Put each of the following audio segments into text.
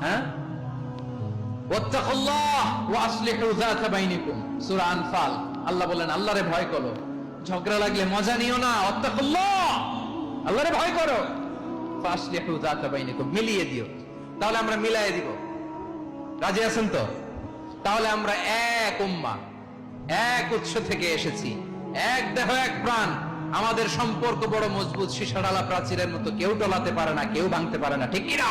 হ্যাঁ? আল্লাহ বলেন, আল্লাহরে ভয় করো। ঝগড়া লাগলে মজা নিও না আল্লাহরে ভয় করো। মিলিয়ে দিও। তাহলে আমরা মিলায়ে দিব। রাজি আছেন তো? তাহলে আমরা এক উম্মা, এক উৎস থেকে এসেছি। এক দেহ, এক প্রাণ। আমাদের সম্পর্ক বড় মজবুত সীসাডালা প্রাচীরের মতো। কেউ টলাতে পারে না, কেউ ভাঙতে পারে না। ঠিক কি না?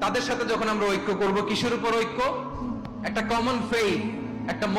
তাদের সাথে যখন আমরা ঐক্য করব কিসের উপর ঐক্য? একটা কমন ফেইথ একটা